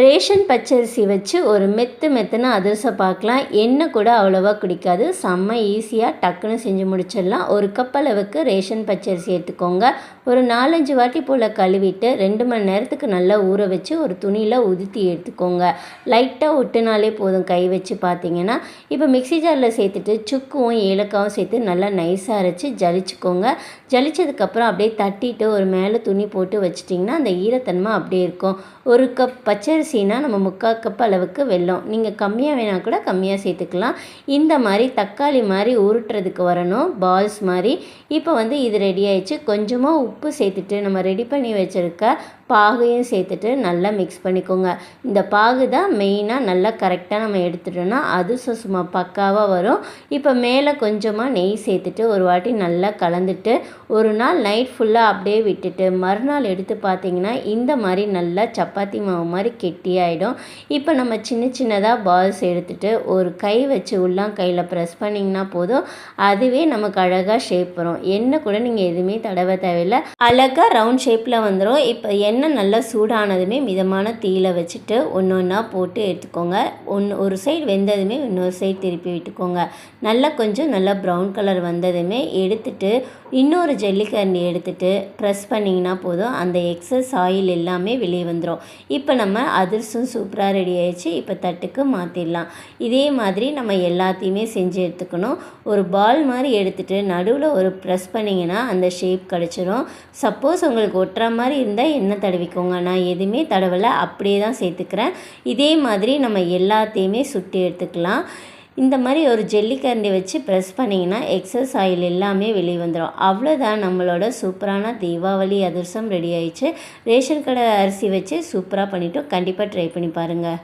Ration பச்சரிசி வச்சு ஒரு மெத்து மெத்துன்னு அதிரசம் பார்க்கலாம். எண்ணெய் கூட அவ்வளோவா குடிக்காது. செம்ம ஈஸியாக டக்குன்னு செஞ்சு முடிச்சிடலாம். ஒரு கப் அளவுக்கு ரேஷன் பச்சரிசி எடுத்துக்கோங்க. ஒரு நாலஞ்சு வாட்டி போல் கழுவிட்டு ரெண்டு மணி நேரத்துக்கு நல்லா ஊற வச்சு ஒரு துணியில் உதுத்தி எடுத்துக்கோங்க. லைட்டாக ஒட்டுனாலே போதும் கை வச்சு பார்த்தீங்கன்னா. இப்போ மிக்ஸி ஜாரில் சேர்த்துட்டு சுக்கும் ஏலக்காவும் சேர்த்து நல்லா நைஸாக அரைச்சி ஜலிச்சுக்கோங்க. ஜலிச்சதுக்கப்புறம் அப்படியே தட்டிட்டு ஒரு மேலே துணி போட்டு வச்சிட்டிங்கன்னா அந்த ஈரத்தன்மை அப்படியே இருக்கும். ஒரு கப் பச்சரிசினா நம்ம முக்கால் கப் அளவுக்கு வெல்லம். நீங்கள் கம்மியாக வேணால் கூட கம்மியாக சேர்த்துக்கலாம். இந்த மாதிரி தக்காளி மாதிரி உருட்டுறதுக்கு வரணும். பால்ஸ் மாதிரி. இப்போ வந்து இது ரெடி ஆயிடுச்சு. கொஞ்சமாக உப்பு சேர்த்துட்டு நம்ம ரெடி பண்ணி வச்சுருக்க பாகையும் சேர்த்துட்டு நல்லா மிக்ஸ் பண்ணிக்கோங்க. இந்த பாகு தான் மெயினாக நல்லா கரெக்டாக நம்ம எடுத்துட்டோம்னா அது சும்மா பக்காவாக வரும். இப்போ மேலே கொஞ்சமாக நெய் சேர்த்துட்டு ஒரு வாட்டி நல்லா கலந்துட்டு ஒரு நாள் நைட் ஃபுல்லாக அப்படியே விட்டுட்டு மறுநாள் எடுத்து பார்த்தீங்கன்னா இந்த மாதிரி நல்லா சப்பாத்தி மாவு மாதிரி கெட்டியாயிடும் இப்போ நம்ம சின்ன சின்னதாக பால்ஸ் எடுத்துட்டு ஒரு கை வச்சு உள்ளாம் கையில் ப்ரெஸ் பண்ணிங்கன்னா போதும். அதுவே நமக்கு அழகாக ஷேப் வரும். எண்ணெய் கூட நீங்கள் எதுவுமே தடவை தேவையில்லை. அழகாக ரவுண்ட் ஷேப்பில் வந்துடும் இப்போ எண்ணெய் நல்லா சூடானதுமே மிதமான தீயில வச்சுட்டு ஒன்று ஒன்றா போட்டு எடுத்துக்கோங்க. ஒன்று ஒரு சைடு வெந்ததுமே இன்னொரு சைடு திருப்பி விட்டுக்கோங்க. நல்லா கொஞ்சம் நல்லா ப்ரௌன் கலர் வந்ததுமே எடுத்துட்டு இன்னொரு ஜல்லிக்கரண்டி எடுத்துட்டு ப்ரெஸ் பண்ணிங்கன்னா போதும். அந்த எக்ஸஸ் ஆயில் எல்லாமே வெளியே வந்துடும் இப்போ நம்ம அதிர்சம் சூப்பராக ரெடி ஆயிடுச்சு. இப்போ தட்டுக்கு மாற்றிடலாம் இதே மாதிரி நம்ம எல்லாத்தையுமே செஞ்சு எடுத்துக்கணும். ஒரு பால் மாதிரி எடுத்துகிட்டு நடுவில் ஒரு ப்ரெஸ் பண்ணிங்கன்னா அந்த ஷேப் கிடச்சிரும். சப்போஸ் உங்களுக்கு ஒட்டுற மாதிரி இருந்தால் என்ன தடவிக்கோங்க நான் எதுவுமே தடவலை. அப்படியே தான் சேர்த்துக்கிறேன். இதே மாதிரி நம்ம எல்லாத்தையுமே சுட்டி எடுத்துக்கலாம். இந்த மாதிரி ஒரு ஜெல்லிக்கரண்டி வச்சு ப்ரெஸ் பண்ணிங்கன்னா எக்ஸஸ் ஆயில் எல்லாமே வெளியே வந்துடும் அவ்வளோதான் நம்மளோட சூப்பரான தீபாவளி அதிர்சம் ரெடி ஆயிடுச்சு. ரேஷன் கடை அரிசி வச்சு சூப்பராக பண்ணிவிட்டோம் கண்டிப்பாக ட்ரை பண்ணி பாருங்கள்